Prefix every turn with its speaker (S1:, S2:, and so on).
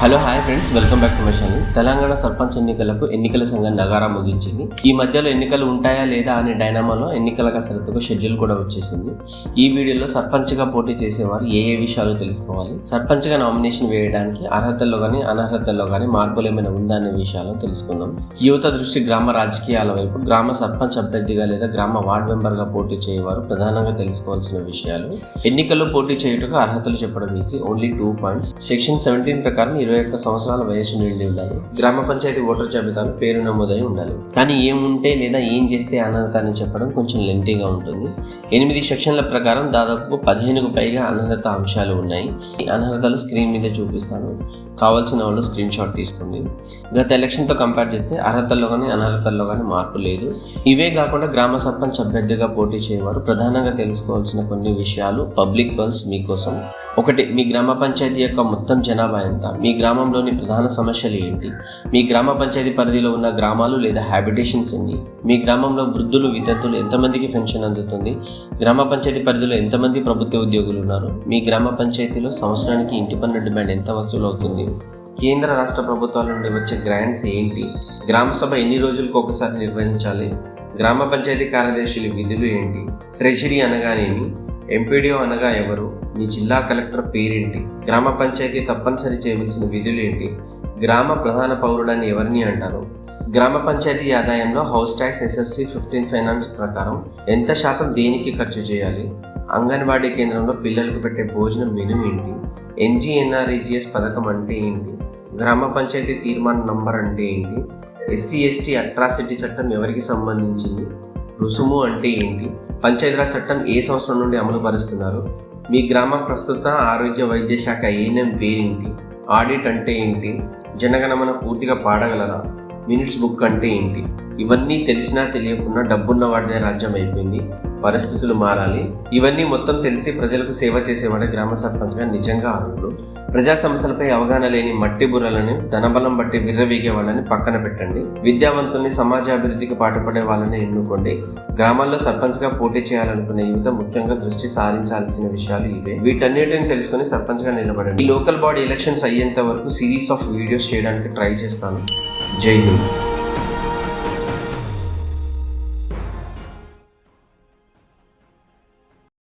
S1: Hello hi friends. Welcome back to my channel Telangana sarpanch ఎన్నికలకు ఎన్నికల సంఘం నగారా ముగించింది. ఈ మధ్యలో ఎన్నికలు ఉంటాయా లేదా అనే డైనామాలో ఎన్నికల కసరత్తుకు షెడ్యూల్ కూడా వచ్చేసింది. ఈ వీడియోలో సర్పంచ్గా పోటీ చేసేవారు ఏ ఏ విషయాలు తెలుసుకోవాలి సర్పంచ్గా నామినేషన్ వేయడానికి అర్హతల్లో కానీ అనర్హతల్లో కానీ మార్పులు ఏమైనా ఉందా అనే విషయాలు తెలుసుకుందాం. యువత దృష్టి గ్రామ రాజకీయాల వైపు గ్రామ సర్పంచ్ అభ్యర్థిగా లేదా గ్రామ వార్డ్ మెంబర్గా పోటీ చేయవారు ప్రధానంగా తెలుసుకోవాల్సిన విషయాలు. ఎన్నికల్లో పోటీ చేయుటకు అర్హతలు చెప్పడం easy only two points section seventeen ప్రకారం ఇరవై ఒక్క సంవత్సరాల వయసు నిండి ఉండాలి. గ్రామ పంచాయతీ ఓటర్ జాబితాలో పేరు నమోదై ఉండాలి. కానీ ఏముంటే లేదా ఏం చేస్తే అనర్హతని చెప్పడం కొంచెం లెంటీగా ఉంటుంది. ఎనిమిది సెక్షన్ల ప్రకారం దాదాపు పదిహేనుకు పైగా అనర్హత అంశాలు ఉన్నాయి. ఈ అనర్హతలు స్క్రీన్ మీద చూపిస్తాను. కావాల్సిన వాళ్ళు స్క్రీన్ షాట్ తీసుకోండి. గత ఎలక్షన్తో కంపేర్ చేస్తే అర్హతల్లో కానీ అనర్హతల్లో కానీ మార్పు లేదు. ఇవే కాకుండా గ్రామ సర్పంచ్ అభ్యర్థిగా పోటీ చేయవారు ప్రధానంగా తెలుసుకోవాల్సిన కొన్ని విషయాలు పబ్లిక్ పల్స్ మీకోసం. ఒకటి మీ గ్రామ పంచాయతీ యొక్క మొత్తం జనాభా ఎంత? మీ గ్రామంలోని ప్రధాన సమస్యలు ఏంటి? మీ గ్రామ పంచాయతీ పరిధిలో ఉన్న గ్రామాలు లేదా హ్యాబిటేషన్స్ ఎన్ని? మీ గ్రామంలో వృద్ధులు విద్యార్థులు ఎంతమందికి పెన్షన్ అందుతుంది? గ్రామ పంచాయతీ పరిధిలో ఎంతమంది ప్రభుత్వ ఉద్యోగులు ఉన్నారు? మీ గ్రామ పంచాయతీలో సంవత్సరానికి ఇంటి పన్ను డిమాండ్ ఎంత వసూలు అవుతుంది కేంద్ర రాష్ట్ర ప్రభుత్వాల నుండి వచ్చే గ్రాంట్స్ ఏంటి? గ్రామ సభ ఎన్ని రోజులకు ఒకసారి నిర్వహించాలి? గ్రామ పంచాయతీ కార్యదర్శుల విధులు ఏంటి? ట్రెజరీ అనగానేమి? ఎంపీడీఓ అనగా ఎవరు? మీ జిల్లా కలెక్టర్ పేరేంటి? గ్రామ పంచాయతీ తప్పనిసరి చేయవలసిన విధులు ఏంటి? గ్రామ ప్రధాన పౌరుడని ఎవరిని అంటారు? గ్రామ పంచాయతీ ఆదాయంలో house tax SFC fifteen finance ప్రకారం ఎంత శాతం దేనికి ఖర్చు చేయాలి? అంగన్వాడీ కేంద్రంలో పిల్లలకు పెట్టే భోజనం మెను ఏంటి? ఎన్జిఎన్ఆర్ఈజిఎస్ పథకం అంటే ఏంటి? గ్రామ పంచాయతీ తీర్మానం నంబర్ అంటే ఏంటి? ఎస్సీ ఎస్టీ అట్రాసిటీ చట్టం ఎవరికి సంబంధించింది? రుసుము అంటే ఏంటి? పంచాయతీరాజ్ చట్టం ఏ సంవత్సరం నుండి అమలు పరుస్తున్నారు? మీ గ్రామ ప్రస్తుత ఆరోగ్య వైద్య శాఖ ఏఎన్ఎం పేరేంటి? ఆడిట్ అంటే ఏంటి? జనగణమన పూర్తిగా పాడగలరా? మినిట్స్ బుక్ అంటే ఏంటి? ఇవన్నీ తెలిసినా తెలియకుండా డబ్బున్న వాడిదే రాజ్యం అయిపోయింది పరిస్థితులు మారాలి. ఇవన్నీ మొత్తం తెలిసి ప్రజలకు సేవ చేసేవాడే గ్రామ సర్పంచ్గా నిజంగా అర్హుడు ప్రజా సమస్యలపై అవగాహన లేని మట్టి బుర్రలని ధనబలం బట్టి విర్రవీగే వాళ్ళని పక్కన పెట్టండి. విద్యావంతుల్ని సమాజాభివృద్ధికి పాటుపడే వాళ్ళని ఎన్నుకోండి. గ్రామాల్లో సర్పంచ్గా పోటీ చేయాలనుకునే యువత ముఖ్యంగా దృష్టి సారించాల్సిన విషయాలు ఇవే. వీటన్నిటిని తెలుసుకుని సర్పంచ్గా నిలబడండి. ఈ లోకల్ బాడీ ఎలక్షన్స్ అయ్యేంత వరకు సిరీస్ ఆఫ్ వీడియోస్ చేయడానికి ట్రై చేస్తాను. জয় হিন্দ